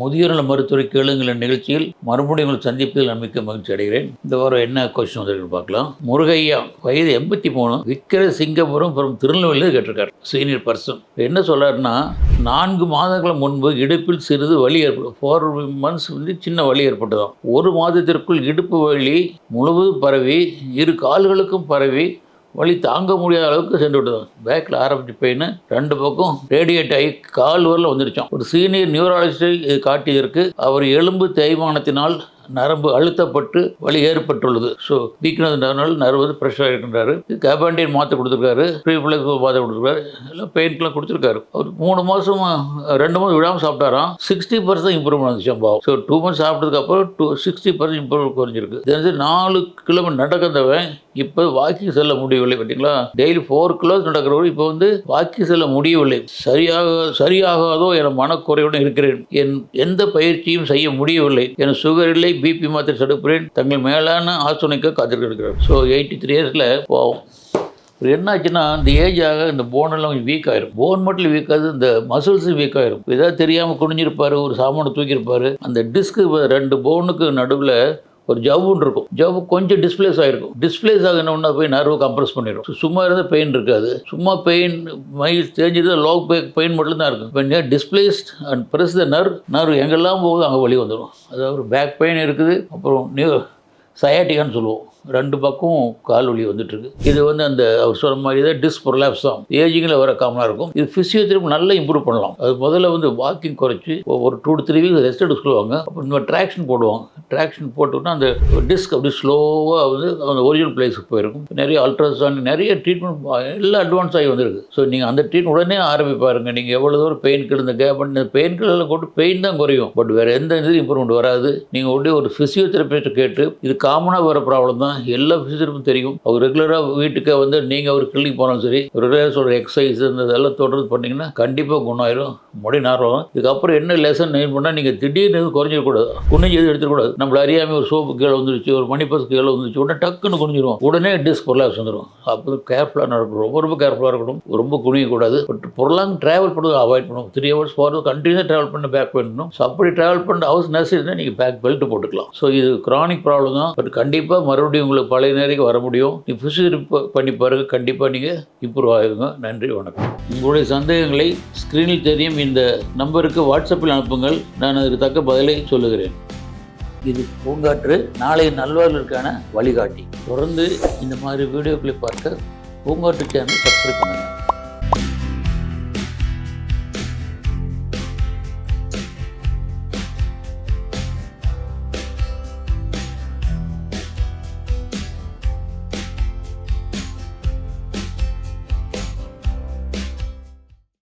முதியோர்ல மருத்துவரை கேளுங்கள் நிகழ்ச்சியில் மறுபடியும் உங்களை சந்திப்பதில் நான் மிக்க மகிழ்ச்சி அடைகிறேன். இந்த வாரம் என்ன கொஸ்டின் வந்திருக்கு பார்க்கலாம். முருகையா வயது எண்பத்தி மூணு விக்கிர சிங்கபுரம் அப்புறம் திருநெல்வேலியில் கேட்டிருக்காரு. சீனியர் பர்சன் என்ன சொல்றாருன்னா நான்கு மாதங்கள் முன்பு இடுப்பில் சிறிது வலி ஏற்படும் ஃபோர் மந்த்ஸ் வந்து சின்ன வலி ஏற்பட்டதாம். ஒரு மாதத்திற்குள் இடுப்பு வலி முழுவதும் பரவி இரு கால்களுக்கும் பரவி வலி தாங்க முடியாத அளவுக்கு சென்று விட்டது. பேக்கில் ஆரம்பிச்சு பெயின் ரெண்டு பக்கம் ரேடியேட் ஆகி கால் வரல வந்துருச்சோம் ஒரு சீனியர் நியூராலஜிஸ்டை இது காட்டியதற்கு அவர் எலும்பு தேய்மானத்தினால் நரம்பு அழுத்தப்பட்டு வலி ஏற்பட்டுள்ளது. ஸோ வீக்னஸ்னால நரம்பு ப்ரெஷர் ஆகிருக்கின்றாரு. கேபாண்டியன் மாற்றி கொடுத்துருக்காரு. ப்ரீஃப்ளெக்ஸ் மாற்ற கொடுத்துருக்காரு. எல்லாம் பெயின்க்கெலாம் கொடுத்துருக்காரு. அவர் மூணு மாதம் ரெண்டு மாதம் விடாமல் சாப்பிட்டாராம். சிக்ஸ்டி பர்சன்ட் இம்ப்ரூவ்மெண்ட் வந்துச்சு பாவம் ஸோ டூ மந்த்ஸ் சாப்பிட்டதுக்கு அப்புறம் டூ சிக்ஸ்டி பர்சன்ட் இம்ப்ரூவ் குறைஞ்சிருக்கு. தெரிஞ்சு நாலு கிலோமீட்டர் நடக்கிறவன் இப்போ வாக்கிங் செல்ல முடியவில்லை பார்த்தீங்களா? டெய்லி ஃபோர் கிலோஸ் நடக்கிறவர் இப்போ வந்து வாக்கிங் செல்ல முடியவில்லை. சரியாக சரியாகாதோ என மனக்குறையுடன் இருக்கிறேன். என் எந்த பயிற்சியும் செய்ய முடியவில்லை. என சுகர் இல்லை பிபி மாத்திரை சடுப்புறேன். தங்கள் மேலான ஆசோனைக்கு காத்திருக்கிறார் ஸோ எயிட்டி த்ரீ இயர்ஸில் போவோம் இப்போ என்னாச்சுன்னா இந்த ஏஜ் ஆக இந்த போனெல்லாம் கொஞ்சம் வீக் ஆயிரும். போன் மட்டும் வீக் ஆகுது இந்த மசில்ஸும் வீக் ஆயிரும். ஏதாவது தெரியாமல் குனிஞ்சிருப்பாரு ஒரு சாமானை தூக்கியிருப்பாரு. அந்த டிஸ்க்கு ரெண்டு போனுக்கு நடுவில் ஒரு ஜவ்வுன்னு இருக்கும். ஜவ் கொஞ்சம் டிஸ்பிளேஸ் ஆகிருக்கும் டிஸ்பிளேஸ் ஆகணும்னா போய் நர்வு கம்ப்ரஸ் பண்ணிடும் சும்மா இருந்தால் பெயின் இருக்காது. சும்மா பெயின் மை தெரிஞ்சது லோ பெயின் மட்டும் தான் இருக்கும். இப்போ displaced and press the nerve nerve எங்கெல்லாம் போகுது அங்கே வழி வந்துடும் அதாவது பேக் பெயின் இருக்குது. அப்புறம் நியூ சயாட்டிகான்னு சொல்லுவோம். ரெண்டு பக்கம் கால் வலி வந்துட்டுருக்கு. இது வந்து அந்த அவர் சொன்ன மாதிரி தான் டிஸ்க் தான் ஏஜிங்கில் வர காமனாக இருக்கும். இது ஃபிசியோதெரப்பி நல்லா இம்ப்ரூவ் பண்ணலாம். அது முதல்ல வந்து வாக்கிங் குறைச்சி ஒரு two to three weeks rest எடுக்க சொல்லுவாங்க. அப்புறம் இந்த ட்ராக்ஷன் போடுவாங்க. ட்ராக்ஷன் போட்டோம்னா அந்த டிஸ்க் அப்படி ஸ்லோவாக வந்து அந்த ஒரிஜினல் பிளேஸுக்கு போயிருக்கும். நிறைய அல்ட்ராசவுண்ட் நிறைய ட்ரீட்மெண்ட் எல்லாம் அட்வான்ஸ் ஆகி வந்திருக்கு. ஸோ நீங்கள் அந்த ட்ரீட்மெண்ட் உடனே ஆரம்பிப்பாருங்க நீங்கள் எவ்வளோ தூரம் பெயின் கிடந்த கேப் இந்த பெயின் கில்லாம் கொண்டு பெயின் தான் குறையும். பட் வேறு எந்த இது இம்ப்ரூவ்மெண்ட் வராது. நீங்கள் உடனே ஒரு ஃபிசியோதெரபிஸ்ட்டை கேட்டு இது காமனாக வர ப்ராப்ளம் தான். எல்லா ஃபிசியோதெரப்பும் தெரியும். அவர் ரெகுலராக வீட்டுக்கு வந்து நீங்கள் ஒரு கிளினிக் போனாலும் சரி ரெகுலராக சொல்கிற எக்ஸசைஸ் இந்த இதெல்லாம் தொடர்ந்து பண்ணிங்கன்னா கண்டிப்பாக குணமாயிரும். முடி நாரம் இதுக்கப்புறம் என்ன லெசன் நெயின் பண்ணால் நீங்கள் திடீர்னு எதுவும் குறைஞ்சிடக்கூடாது. குனிஞ்சு எதுவும் எடுத்துக்கூடாது நம்மள அறியாமல் ஒரு சோப்பு கீழே வந்துருச்சு ஒரு மணிப்பஸ் கீழே வந்துருச்சு உடனே டக்குன்னு குனிஞ்சிரும் உடனே டிஸ்க் பொருளாக வந்துடும் அப்போ கேர்ஃபுல்லாக நடக்கணும். ரொம்ப ரொம்ப கேர்ஃபுல்லாக இருக்கணும். ரொம்ப குனியக்கூடாது. பட் பொருளாங்க ட்ராவல் பண்ணுறது அவாய்ட் பண்ணணும். த்ரீ ஹவர்ஸ் போகிறது கண்டினியூஸாக ட்ராவல் பண்ண பேக் பண்ணணும். ஸோ அப்படி ட்ராவல் பண்ணுற ஹவுஸ் நர்ஸ் இருந்தால் நீங்கள் பேக் பெல்ட் போட்டுக்கலாம். ஸோ இது கிரானிக் ப்ராப்ளம் தான். பட் கண்டிப்பாக மறுபடியும் உங்களுக்கு பழைய நேரம் வர முடியும்? நீ ஃபிசியோதெரப்பி பண்ணி பாருங்க. கண்டிப்பாக நீங்கள் இம்ப்ரூவ் ஆகுங்க. நன்றி வணக்கம். உங்களுடைய சந்தேகங்களை ஸ்க்ரீனில் தெரியும். இந்த நம்பருக்கு வாட்ஸ்அப்பில் அனுப்புங்கள். நான் அதுக்கு தக்க பதிலை சொல்லுகிறேன். இது பூங்காற்று. நாளைய நல்வாழ்வுக்கான வழிகாட்டி. தொடர்ந்து இந்த மாதிரி வீடியோக்களை பார்க்க பூங்காற்று சேனல் சப்ஸ்கிரைப் பண்ணுங்கள்